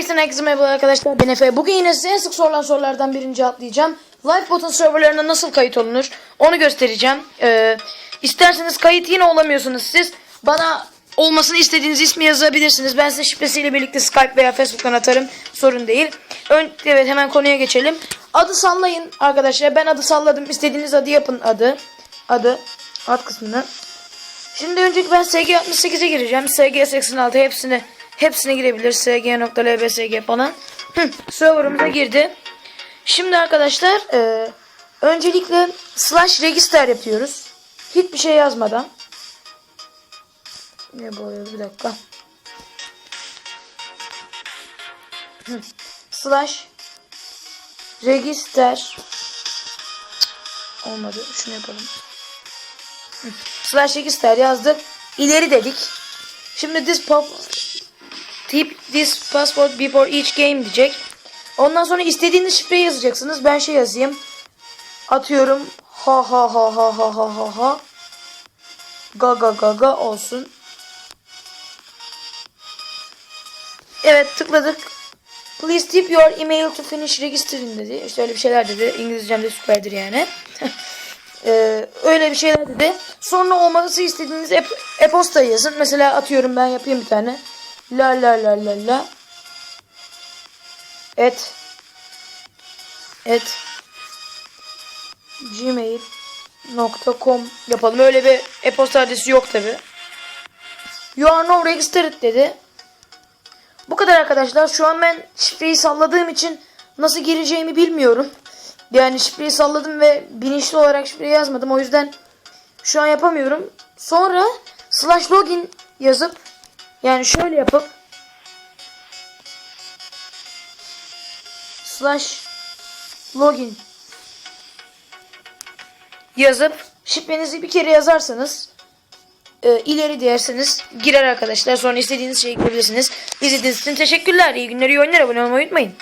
Safety'den herkese merhaba arkadaşlar. Ben Efe. Bugün yine size en sık sorulan sorulardan birinci atlayacağım. Livebot'un serverlarına nasıl kayıt olunur? Onu göstereceğim. Ee, isterseniz kayıt yine olamıyorsunuz siz. Bana olmasını istediğiniz ismi yazabilirsiniz. Ben size şifresiyle birlikte Skype veya Facebook'tan atarım. Sorun değil. Ön, evet hemen konuya geçelim. Adı sallayın arkadaşlar. Ben adı salladım. İstediğiniz adı yapın adı. Adı. Ad kısmını. Şimdi önceki ben SG68'e gireceğim. SG86 hepsine hepsine girebilir. SG.lbsg falan. Hı, serverımıza girdi. Şimdi arkadaşlar e, öncelikle slash register yapıyoruz. Hiçbir şey yazmadan. Ne bu oluyor? Bir dakika. Slash register olmadı. Şunu yapalım slash register yazdık. İleri dedik. Şimdi this pop tip this password before each game diyecek. Ondan sonra istediğiniz şifreyi yazacaksınız. Ben şey yazayım. Atıyorum. Ha ha ha ha ha ha ha ha. Ga ga ga ga olsun. Evet tıkladık. Please tip your email to finish registering dedi. İşte öyle bir şeyler dedi. İngilizcem de süperdir yani. Ee, öyle bir şeyler dedi. Sonra olması istediğiniz e- e-posta yazın. Mesela atıyorum ben yapayım bir tane. La la la la la. Et. Et. gmail.com yapalım. Öyle bir e-posta adresi yok tabi. You are now registered dedi. Bu kadar arkadaşlar. Şu an ben şifreyi salladığım için nasıl gireceğimi bilmiyorum. Yani şifreyi salladım ve bilinçli olarak şifreyi yazmadım. O yüzden şu an yapamıyorum. Sonra slash login yazıp yani şöyle yapıp slash login yazıp şifrenizi bir kere yazarsanız e, ileri derseniz girer arkadaşlar. Sonra istediğiniz şeyi girebilirsiniz. İzlediğiniz için teşekkürler. İyi günler, iyi oyunlar. Abone olmayı unutmayın.